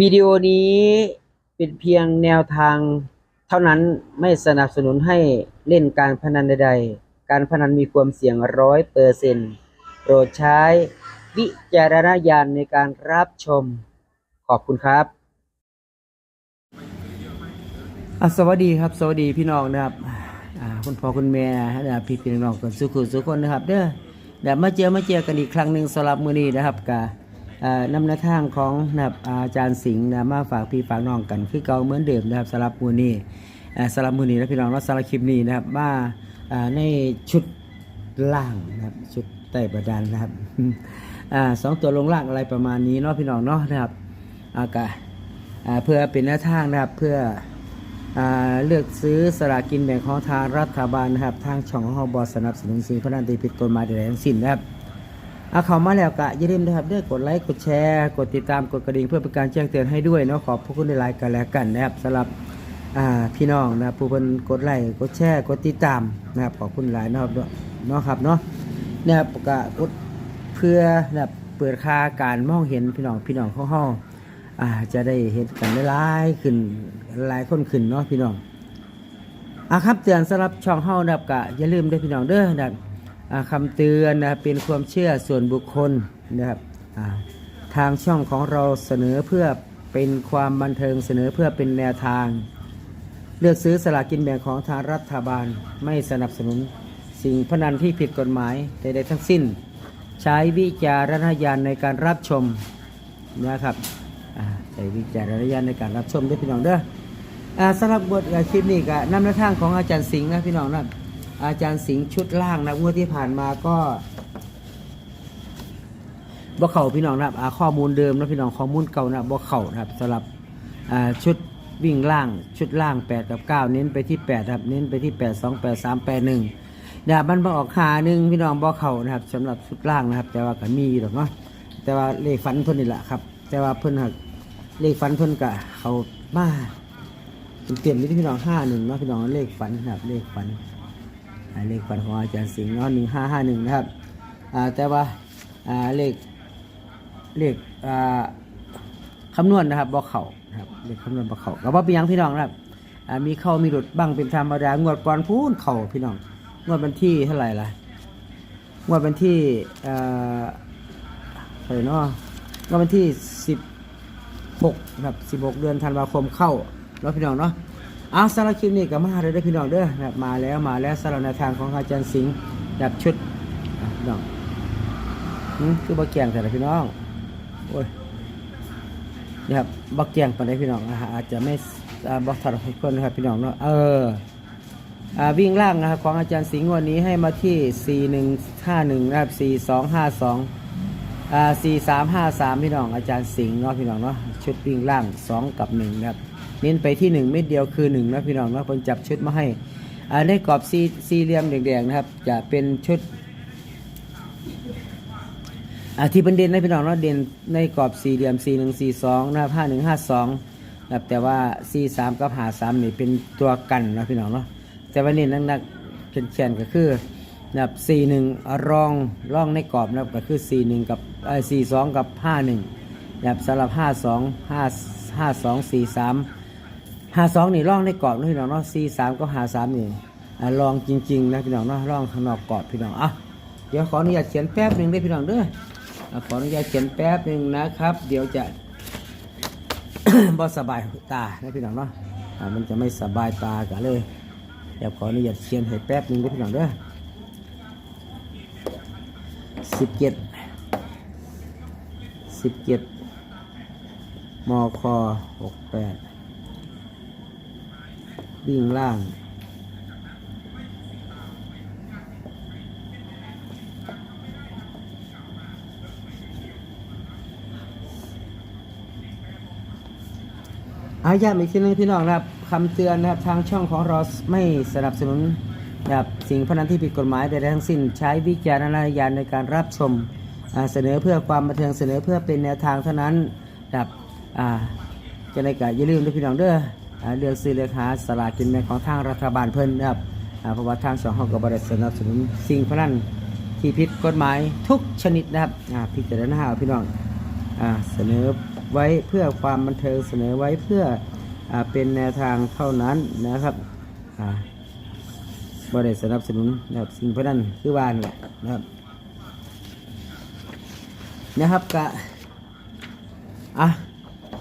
วิดีโอนี้เป็นเพียงแนวทางเท่านั้นไม่สนับสนุนให้เล่นการพนันใดๆ การพนันมีความเสี่ยงร้อยเปอร์เซนต์โปรดใช้วิจารณญาณในการรับชม ขอบคุณครับอะสวัสดีครับ สวัสดีพี่น้องนะครับอ่าคุณพ่อคุณแม่นะครับพี่พี่น้องกันสุขุสุขคนนะครับ เด้อเดี๋ยวมาเจอมาเจอกันอีกครั้งหนึ่งสำหรับมือนี้นะครับกับอ่า นำแนวทางของนะครับอาจารย์สิงห์นะมาฝากพี่ฝากน้องกัน คือเก่าเหมือนเดิมนะครับสำหรับมือนี่สำหรับมือนี้นะพี่น้องแล้วสำหรับคลิปนี้นะครับมาอ่าในชุดล่างนะครับชุดใต้ประดานนะครับอสองตัวลงล่างอะไรประมาณนี้เนาะพี่น้องเนาะนะครับอากาเพื่อเป็นแนวทางนะครับเพื่ออเลือกซื้อสลากินแบ่งของทางรัฐบาลนะครับ ทางช่องของบอสนับสนุนสิ่งพนันตีผิดกฎหมายใดๆทั้งสิ้นนะครับ เอาเข้ามาแล้วกะอย่าลืมนะครับเด้อกดไลค์กดแชร์ กดติดตามกดกระดิ่งเพื่อเป็นการแจ้งเตือนให้ด้วยเนาะขอบพระคุณในไลน์กันแล้วกันนะครับสำหรับอ่าพี่น้องนะผู้เป็นกดไลค์กดแชร์กดติดตามนะครับขอบคุณหลายนะครับเนาะครับเนาะนะครับกะกดเพื่อแบบเปิดค่าการมองเห็นพี่น้องพี่น้องของเฮาอ่าจะได้เห็นกันหลายๆขึ้นหลายคนขึ้นเนาะพี่น้องอะครับเตือนสำหรับช่องเฮานะครับกะอย่าลืมด้วยพี่น้องเด้อนะครับ คำเตือนนะเป็นความเชื่อส่วนบุคคลนะครับทางช่องของเราเสนอเพื่อเป็นความบันเทิงเสนอเพื่อเป็นแนวทาง เลือกซื้อสลากกินแบ่งของทางรัฐบาล ไม่สนับสนุน สิ่งพนันที่ผิดกฎหมายใดๆทั้งสิ้น ใช้วิจารณญาณในการรับชมนะครับใช้วิจารณญาณในการรับชมด้วยพี่น้องเด้อสำหรับบทคลิปนี้ก็นำแนวทางของอาจารย์สิงห์นะพี่น้องนะ อาจารย์สิงห์ชุดล่างนะงวดที่ผ่านมาก็บ่เข่าพี่น้องนะครับข้อมูลเดิมนะพี่น้องข้อมูลเก่านะบ่เข่านะครับสำหรับชุดวิ่งล่างชุดล่าง 8 กับ 9 เน้นไปที่8ครับเน้นไปที่ 8 2 8 3 8 1นะครับมันบออกขาหนึ่งพี่น้องบอเข่านะครับสำหรับชุดล่างนะครับ แต่ว่าก็มีอยู่หรอกเนาะแต่ว่าเลขฟันเพิ่นนี่แหละครับ แต่ว่าเพิ่นหักเลขฟันเพิ่นกะเขามาเตรียมนี่พี่น้องห้าหนึ่งเนาะพี่น้องเลขฟันนะครับเลขฟัน อ่าเลขฟันของอาจารย์สิงห์เนาะหนึ่งห้าห้าหนึ่งนะครับแต่ว่าเลขเลขคำนวณนะครับบอเข่าครับเลขคำนวณบอเข่าก็ว่าเป็นยังพี่น้องนะครับมีเข้ามีหลุดบ้างเป็นธรรมดางวดก่อนพูนเข่าพี่น้องงวดวันที่เท่าไหร่ล่ะงวดวันที่เอ่อเท่าไหร่เนาะงวดวันที่สิบหกครับสิบหกเดือนธันวาคมเข้าเนาะพี่น้องเนาะ เอาสารคลิปนี้ก็มาเลยเด้พี่น้องเด้อนะครับมาแล้วมาแล้วสำหรับแนทางของอาจารย์สิงห์แบบชุดน้องหืมคือบักแกงแต่ละพี่น้องโอ้ยนี่ครับบักแกงปานใดพี่น้องอาจจะไม่บักทัดทุกคนนะครับพี่น้องเนาะเอออวิ่งล่างนะครับของอาจารย์สิงห์วันนี้ให้มาที่ 4151นะครับ4252 อ่า4353พี่น้องอาจารย์สิงห์เนาะพี่น้องเนาะชุดวิ่งล่าง2กับ1นะครับเน้นไปที่1เม็ดเดียวคือ1นะพี่น้องเนาะเพิ่นจับชุดมาให้อ่าในกรอบสี่สี่เหลี่ยมแดงๆนะครับ จะเป็นชุดอ่าที่เป็นเด่นนะพี่น้องเนาะเด่นในกรอบสี่เหลี่ยม4142นะครับ5152นะครับแต่ว่า43กับ53นี่เป็นตัวกันนะพี่น้องเนาะแต่วันนี้นักๆเขียนๆก็คือ นะครับสี่หนึ่งรองร่องในกรอบนะครับก็คือสี่หนึ่งกับเอ้สี่สองกับห้าหนึ่งนะครับสำหรับห้าสองห้าห้าสองสี่สามห้าสองนี่ร่องในกรอบนะพี่น้องเนาะสี่สามก็ห้าสามนี่อ่ารองจริงๆนะพี่น้องเนาะร่องข้างนอกกรอบพี่น้องอะเดี๋ยวขออนุญาตเขียนแป๊บหนึ่งได้พี่น้องเด้ออะขออนุญาตเขียนแป๊บหนึ่งนะครับ เดี๋ยวจะ บ่สบายตานะพี่น้องเนาะอ่ามันจะไม่สบายตากันเลยเดี๋ยวขออนุญาตเขียนให้แป๊บหนึ่งได้พี่น้องเด้อ สิบเจ็ดสิบเจ็ดมคหกแปดวิ่งล่างอาย้ำอีกทีนึงพี่น้องนะครับคำเตือนนะครับทางช่องของเราไม่สนับสนุน นะครับสิ่งพนันที่ผิดกฎหมายใดๆทั้งสิ้นใช้วิจารณญาณในการรับชมเสนอเพื่อความบันเทิงเสนอเพื่อเป็นแนวทางเท่านั้นนะครับจะในกะอย่าลืมด้วยพี่น้องเด้ออ่าเลือกซื้อเลือกหาสลากกินแบ่งของทางรัฐบาลเพิ่นนะครับเพราะว่าทางสองห้องก็บริสนับสนุนสิ่งพนันที่ผิดกฎหมายทุกชนิดนะครับพิจารณาเอาพี่น้องเสนอไว้เพื่อความบันเทิงเสนอไว้เพื่ออเป็นแนวทางเท่านั้นนะครับ บ่ได้สนับสนุนนะครับสิ่งพนั้นคือว่านี่แหละนะครับนะครับกะอะ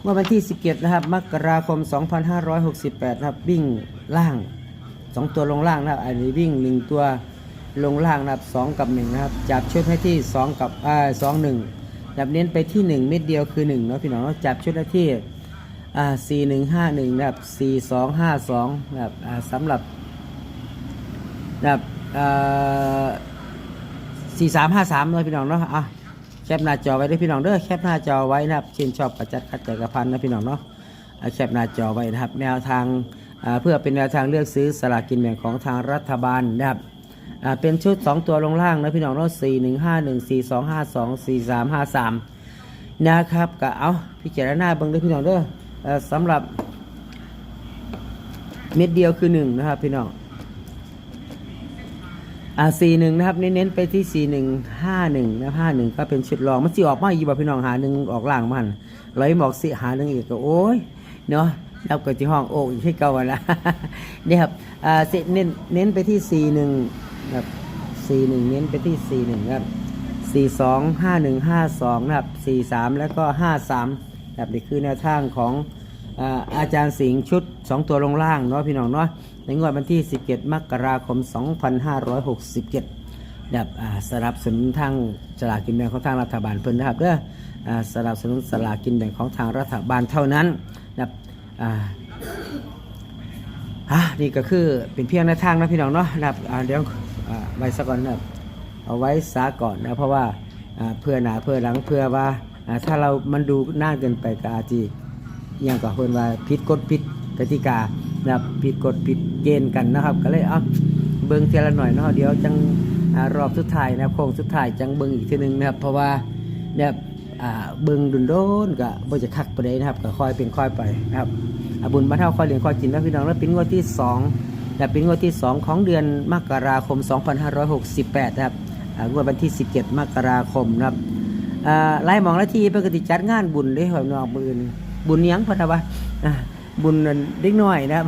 เมื่อวันที่ 17 นะครับมกราคม 2568 นะครับ วิ่งล่าง 2 ตัวลงล่างนะครับ อันนี้วิ่ง 1 ตัวลงล่างนะครับ 2 กับ 1 นะครับ จับชุดให้ที่ 2 กับอ่า2 1จับเน้นไปที่ 1 เม็ดเดียวคือ1เนาะพี่น้องจับชุดให้ที่อ่า4 1 5 1 นะครับ 4 2 5 2 นะครับอ่าสำหรับ นะครับสี่สามห้าสามเลยพี่น้องเนาะอะแคปหน้าจอไว้ด้วยพี่น้องเด้อแคปหน้าจอไว้นะครับชื่นชอบกระจัดขัดใจกระพันนะพี่น้องเนาะอะแคปหน้าจอไว้นะครับ แนวทางเพื่อเป็นแนวทางเลือกซื้อสลากกินแบ่งของทางรัฐบาลนะครับเป็นชุด 2 ตัวลงล่างนะพี่น้องเนาะสี่หนึ่งห้าหนึ่งสี่สองห้าสองสี่สามห้าสามนะครับก็เอาพิจารณาเบิ่งด้วยพี่น้องเด้อเอ่อสำหรับเม็ดเดียวคือหนึ่งนะครับพี่น้อง อ่าสี่หนึ่งนะครับ เน้นๆไปที่สี่หนึ่งห้าหนึ่งนะห้าหนึ่งก็เป็นชุดรอง มันสิออกมาอีกบ่พี่น้องหาหนึ่งออกล่างมันร้อยหมอกสิหาหนึ่งอีกก็โอ้ยเนาะนับกับที่ห้องโอ้ยให้เก่าอะนะเนี่ยครับอ่าสเน้นเน้นไปที่สี่หนึ่งครับสี่หนึ่งเน้นไปที่สี่หนึ่งครับสี่สองห้าหนึ่งห้าสองนะครับสี่สามแล้วก็ห้าสามครับนี่คือแนวทางของ อาจารย์สิงห์ชุดสองตัวลงล่างเนาะพี่น้องเนาะในงวดวันที่ 17 มกราคม 2567แบบอ่าสนับสนุนทางสลากกินแบ่งของทางรัฐบาลเพิ่นนะครับเด้ออสนับสนุนสลากกินแบ่งของทางรัฐบาลเท่านั้นนะครับอ่านี่ก็คือเป็นเพียงแนทางนะพี่น้องเนาะนะครับอ่าเดี๋ยวไว้สักก่อนนะครับเอาไว้ซาก่อนนะเพราะว่าเพื่อหนาเพื่อหลังเพื่อว่าถ้าเรามันดูน่าเกินไปก็อาจจะอห ย่างก็เพิ่นว่าผิดกฎผิดกติกานะครับผิดกฎผิดเกณฑ์กันนะครับ ก็เลยเอาเบิ่งเทีละหน่อยเนาะเดี๋ยวจังอรอบสุดท้ายนะครับโค้งสุดท้ายจังเบิ่งอีกทีหนึงนะครับ เพราะว่าเนี่ยเบิ่งดุนโดนก็บ่จะคักปานใดนะครับก็ค่อยเป็นค่อยไปนะครับบุญบรรเทาค่อยเลี้ยงค่อยกินนะพี่น้องแล้วเป็นงวดที่2และเป็นงวดที่ 2 ของเดือนมกราคม 2568 นะครับงวดวันที่ 17 มกราคมนะครับอ่าไล่หมองละทีปกติจัดงานบุญเด้ครับน้องบุญ บุญยังพนะวะบุญเด็กน้อยนะครับ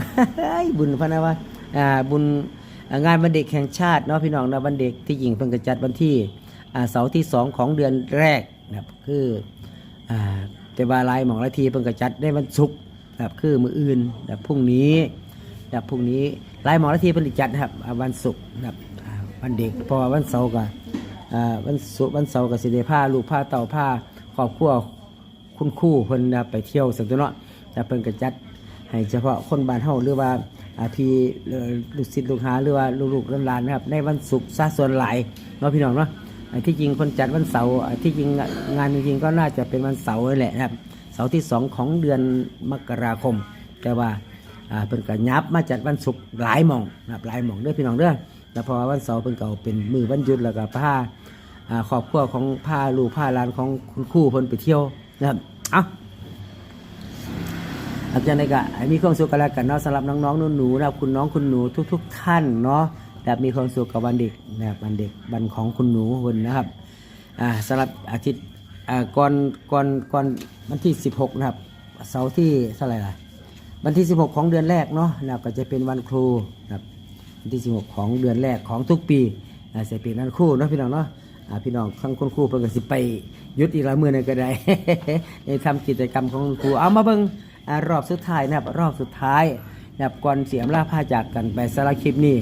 บุญพนะวะบุญงานวันเด็กแห่งชาติเนาะพี่น้องนะวันเด็กที่หญิงเพิ่งกระจัดวันที่เสาร์ที่สองของเดือนแรกนะครับคืออ่าแต่ว่าไล่หมองละทีเพิ่งกระจัดได้วันศุกร์นะครับคือมืออื่นนะครับพรุ่งนี้นะครับพรุ่งนี้ไล่หมองละทีเพิ่งจัดนะครับวันศุกร์นะครับวันเด็กพอวันเสาร์ก็วันศุกร์วันเสาร์กับสิเดผ้าลูกผ้าเต่าผ้าครอบครัว คุณครู่เพิ่นไปเที่ยวสักตัวเนาะแต่เพิ่นก็จัดให้เฉพาะคนบ้านเฮาหรือว่าอาพี่ลูกศิษย์ลูกหาหรือว่าลูกๆหลานๆนะครับในวันศุกร์ซะส่วนหลายเนาะพี่น้องเนาะที่จริงคนจัดวันเสาร์ที่จริงงานจริงก็น่าจะเป็นวันเสาร์แหละนะครับเสาร์ที่สองของเดือนมกราคม แต่ว่าเพิ่นก็ยับมาจัดวันศุกร์หลายหม่องนะหลายหม่องเด้อพี่น้องเด้อแล้วเพอวันเสาร์เพิ่นก็เอาเป็นมือวันหยุดแล้วก็พาอ่าครอบครัวของพาลูกพาลานของคุณครู่เพิ่นไปเที่ยวนะครับ อาอาจารย์ในกะมีความสุขกันแล้วกันเนาะสำหรับน้องๆหนูๆนะครับคุณน้องคุณหนูทุก ๆ ท่านเนาะแบบมีความสุขกับวันเด็กนะครับวันเด็กวันของคุณหนูคนนะครับอ่าสำหรับอาทิตย์อ่าก่อนก่อนก่อนวันที่ 16 นะครับเสาร์ที่เท่าไหร่ล่ะวันที่ 16 ของเดือนแรกเนาะนะก็จะเป็นวันครูนะครับวันที่ 16 ของเดือนแรกของทุกปีอ่าเสียปีนั้นครูเนาะพี่น้องเนาะอ่าพี่น้องทั้งคุณครูเพิ่นก็สิไป ยุดอีกหลายมือหนึ่งก็ได้ในทำกิจกรรมของครูเอามาเบิงรอบสุดท้ายนะครับ รอบสุดท้ายนะครับก่อนเสียมล่าผ้าจากกันไปสารคลิปนี้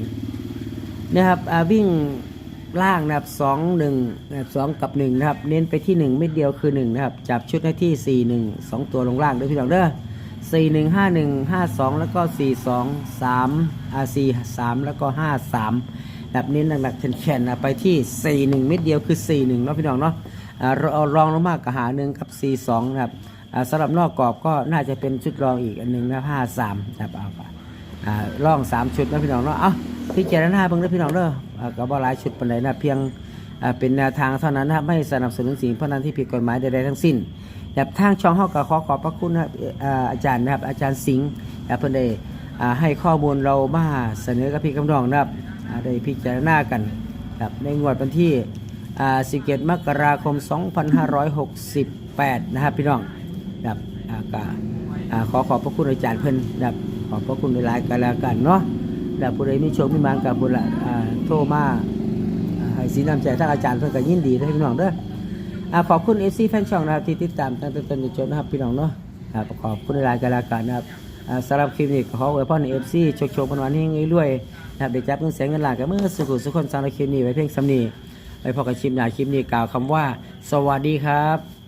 นะครับวิ่งล่างนะครับสองหนึ่งนะครับสองกับหนึ่งนะครับ เน้นไปที่หนึ่งเม็ดเดียวคือหนึ่งนะครับ จับชุดให้ที่สี่หนึ่งสองตัวลงล่างด้วยพี่น้องเด้อสี่หนึ่งห้าหนึ่งห้าสองแล้วก็สี่สองสามอาสี่สามแล้วก็ห้าสามแบบเนี้หนักๆแข็งๆนะไปที่สี่หนึ่งเม็ดเดียวคือสี่หนึ่งเนาะพี่น้องเนาะ รอารองลงมากกับหาหนึ่งกับสี่สองนะครับอ่าสำหรับนอกกรอบก็น่าจะเป็นชุดรองอีกอันหนึ่งนะห้าสามนะครับเอาไปอ่าร่องสามชุดนะพี่น้องเนาะเอาพิจารณาเบิ่งนะพี่น้องเด้ออ่าก็บ่หลายชุดปานใดนะเพียงอ่าเป็นแนวทางเท่านั้นนะครับไม่สนับสนุนสิ่งพนันที่ผิดกฎหมายใดๆทั้งสิ้นแบบทางช่องเฮาก็ขอขอบพระคุณนะอ่ออาจารย์นะครับอาจารย์สิงห์นะครับเพิ่นได้อ่าให้ข้อมูลเรามาเสนอกับพี่กำนองนะครับอ่าได้พิจารณากันครับในงวดวันที่ 17มกราคม 2568 นะครับพี่น้องนะครับก็ขอขอบพระคุณอาจารย์เพิ่นนะครับขอบพระคุณหลายๆกันแล้วกันเนาะแล้วผู้ใดมีโชคมีมานกับผู้ละอ่าโทรมาให้สีน้ำใจทางอาจารย์เพิ่นก็ยินดีด้อพี่น้องเด้อขอบคุณ FC แฟนช่องนะครับที่ติดตามตั้งแต่ต้นจนจบนะครับพี่น้องเนาะครับขอบคุณหลายกันแล้วกันนะครับสำหรับคลิปนี้ก็ขออวยพรใน FC โชคโชควันๆให้รวยๆนะครับได้จับเงินแสนเงินหลากับเมื่อสุขุสุขคนสร้างคลิปนี้ไว้เพียงสำนี ไว้พอกับคลิปหน้าคลิปนี้กล่าวคำว่า สวัสดีครับ